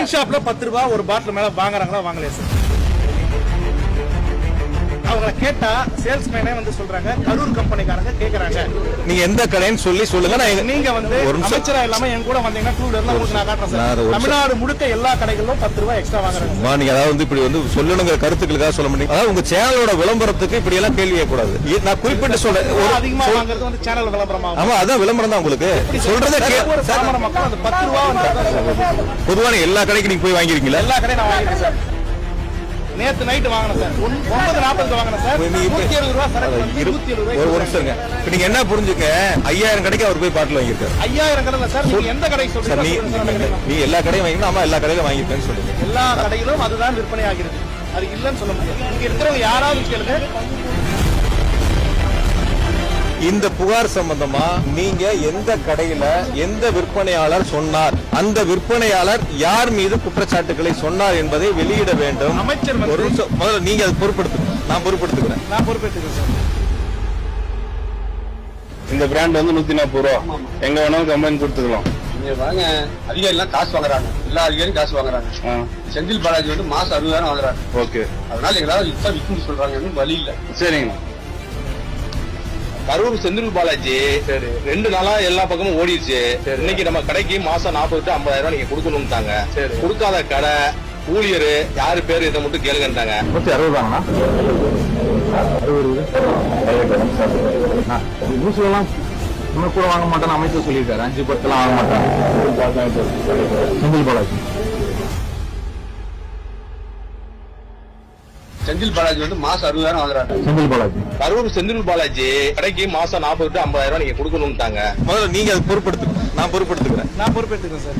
Wine ஷாப்ல பத்து ரூபா ஒரு பாட்டில் மேல வாங்குறாங்களா? வாங்கலையா சார் கேட்டா சேல்ஸ்மேனே வந்து சொல்றாங்க கரூர் கம்பெனிக்காரங்க கேக்குறாங்க. நீங்க எந்த கடைன்னு சொல்லி சொல்லுங்க நான் நீங்க வந்து. அமைச்சரா இல்லாம என் கூட வந்தீங்கன்னா டூ வீலர்ல உங்களுக்கு நான் காட்டுறேன் தமிழ்நாடு முழுக்க எல்லா கடைகளிலும் பத்து ரூபாய் எக்ஸ்ட்ரா வாங்குறாங்க நீங்க அதாவது வந்து இப்படி வந்து சொல்லணுங்கிற கருத்துக்களுக்காக சொல்ல மாட்டீங்க. அதாவது உங்க சேனலோட விளம்பரத்துக்கு இப்படி எல்லாம் கேள்வி இ- நான் குறிப்பிட்டு சொல்றேன். ஒரு- அதிகமா வாங்குறது வந்து சேனல் விளம்பரமாகும் ஆமா அதான் விளம்பரம் தான் உங்களுக்கு. சொல்றதே பொதுவான எல்லா கடைக்கும் நீங்க போய் வாங்கிருக்கீங்களா? எல்லா கடையும் நான் வாங்கிட்டேன் சார். நேத்து நைட்டு வாங்கினேன் சார். ஒன்- ஒன்பது நாற்பதுக்கு வாங்கினேன் சார். நூத்தி எழுபது ரூபா சரக்கு அது வந்து இரு- நூத்தி எழுபது ஒரு ஒரு ரூபாய் நிமிஷம் இருங்க. இப்ப நீங்க என்ன புரிஞ்சுக்க? ஐயாயிரம் கடைக்கு அவர் போய் பாட்டில் வாங்கியிருக்காரு. ஐயாயிரம் கடை இல்ல சார் நீங்க எந்த கடை சார் சொல்றீங்க சார், கடையில. நீ எல்லா கடையும் வாங்கினா ஆமா எல்லா கடையிலும் வாங்கியிருக்கேன்னு சொல்லுங்க. எல்லா கடையிலும் அதுதான் விற்பனை ஆகிறது அது இல்லைன்னு சொல்ல முடியாது. இங்க இருக்கிறவங்க யாராவது கேளுங்க. இந்த புகார் சம்பந்தமா நீங்க எந்த கடையில எந்த விற்பனையாளர் சொன்னார்? அந்த விற்பனையாளர் யார் மீது குற்றச்சாட்டுகளை சொன்னார் என்பதை வெளியிட வேண்டும். அமைச்சர் ஒரு நிமிஷம் முதல்ல நீங்க அதை பொறுப்படுத்துங்க நான் பொறுப்படுத்துக்கிறேன் நான் பொறுப்பேற்றுக்கிறேன் இந்த பிராண்ட் வந்து நூத்தி நாற்பது ரூபா. எங்க வேணாலும் கம்ப்ளைண்ட் கொடுத்துக்கலாம். நீங்க வாங்க. அதிகாரி எல்லாம் காசு வாங்குறாங்க. எல்லா அதிகாரியும் காசு வாங்குறாங்க. செந்தில் பாலாஜி வந்து மாசம் அறுபதாயிரம் வாங்குறாங்க ஓகே. அதனால எங்களால இப்ப விற்கும் சொல்றாங்க. வழி இல்ல. சரிங்கண்ணா கரூர் செந்தில் பாலாஜி ரெண்டு நாளா எல்லா பக்கமும் ஓடிடுச்சு இன்னைக்கு நம்ம கடைக்கு மாசம் நாற்பது டு ஐம்பதாயிரம் ரூபாய் நீங்க கொடுக்கணும்ட்டாங்க. கொடுக்காத கடை ஊழியர் யாரு பேரு இதை மட்டும் கேளுங்கன்ட்டாங்க. நூத்தி அறுபதாங்கண்ணா பூசுலாம் இன்னும் கூட வாங்க மாட்டேன்னு அமைச்சர் சொல்லியிருக்காரு. அஞ்சு பத்துலாம் வாங்க மாட்டாங்க. செந்தில் பாலாஜி. செந்தில் பாலாஜி வந்து மாசம் அறுபதாயிரம் வாங்குறாங்க. செந்தில் பாலாஜி. கரூர் செந்தில் பாலாஜி கடைக்கு மாசம் நாற்பது டு ஐம்பதாயிரம் ரூபாய் நீங்க கொடுக்கணும்ட்டாங்க. முதல்ல நீங்க அதை பொறுப்படுத்துங்க நான் பொறுப்படுத்துக்கிறேன் நான் பொறுப்பேற்றுக்கிறேன் சார்.